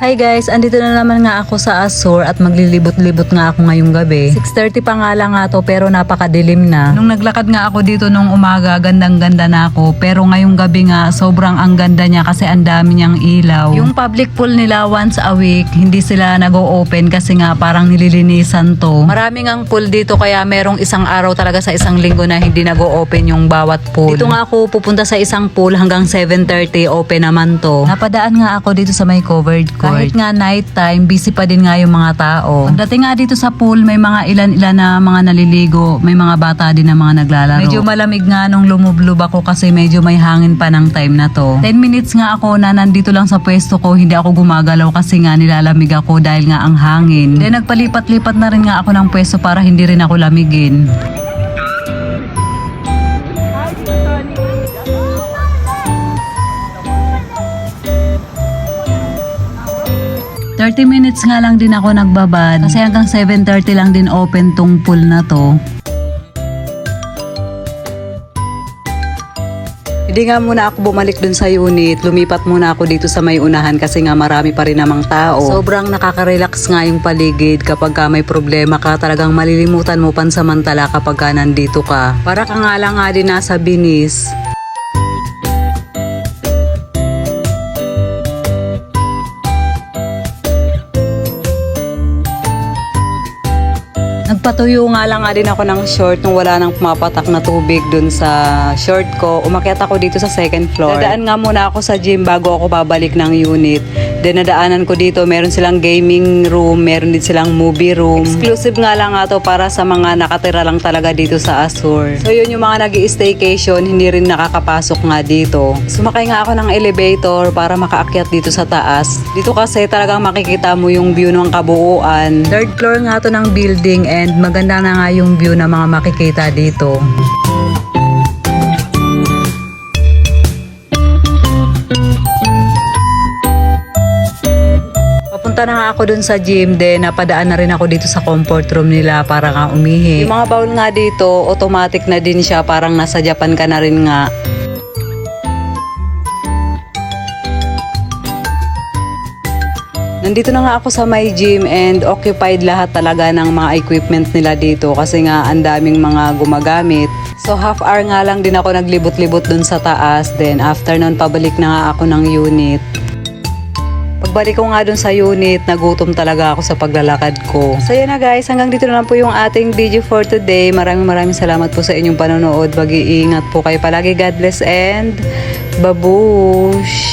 Hi guys, andito na naman nga ako sa Azure at maglilibot-libot nga ako ngayong gabi. 6.30 pa nga lang nga to pero napakadilim na. Nung naglakad nga ako dito nung umaga, gandang-ganda na ako. Pero ngayong gabi nga, sobrang ang ganda niya kasi ang dami niyang ilaw. Yung public pool nila once a week, hindi sila nag-o-open kasi nga parang nililinisan to. Maraming ang pool dito kaya merong isang araw talaga sa isang linggo na hindi nag-o-open yung bawat pool. Dito nga ako pupunta sa isang pool hanggang 7.30 open naman to. Napadaan nga ako dito sa may covered court. Kahit nga night time, busy pa din nga yung mga tao. Pagdating nga dito sa pool, may mga ilan-ilan na mga naliligo, may mga bata din na mga naglalaro. Medyo malamig nga nung lumublob ako kasi medyo may hangin pa ng time na to. 10 minutes nga ako na nandito lang sa pwesto ko, hindi ako gumagalaw kasi nga nilalamig ako dahil nga ang hangin. Then nagpalipat-lipat na rin nga ako ng pwesto para hindi rin ako lamigin. ...30 minutes nga lang din ako nagbabad... ...kasi hanggang 7.30 lang din open tong pool na to. Hindi nga muna ako bumalik dun sa unit. Lumipat muna ako dito sa may unahan kasi nga marami pa rin namang tao. Sobrang nakaka-relax nga yung paligid kapag ka may problema ka. Talagang malilimutan mo pansamantala kapag ka nandito ka. Para ka nga lang nga din nasa binis. Nagpatuyo nga lang nga din ako ng short nung wala nang pumapatak na tubig dun sa short ko. Umakyat ako dito sa second floor. Dadaan nga muna ako sa gym bago ako babalik ng unit. Then nadaanan ko dito, meron silang gaming room, meron din silang movie room. Exclusive nga lang nga to para sa mga nakatira lang talaga dito sa Azure. So yun yung mga nag staycation hindi rin nakakapasok nga dito. Sumakay nga ako ng elevator para makaakyat dito sa taas. Dito kasi talagang makikita mo yung view ng kabuuan. Third floor nga to ng building and maganda na nga yung view na mga makikita dito. Papunta na ako dun sa gym, then napadaan na rin ako dito sa comfort room nila para nga umihi. Yung mga bowl nga dito, automatic na din siya, parang nasa Japan ka na rin nga. Nandito na nga ako sa my gym and occupied lahat talaga ng mga equipment nila dito kasi nga ang daming mga gumagamit. So half hour nga lang din ako naglibot-libot dun sa taas. Then after nun, pabalik na nga ako ng unit. Pagbalik ko nga dun sa unit, nagutom talaga ako sa paglalakad ko. So yan na guys, hanggang dito na lang po yung ating video for today. Maraming maraming salamat po sa inyong panonood. Mag-iingat po kayo palagi. God bless and babush!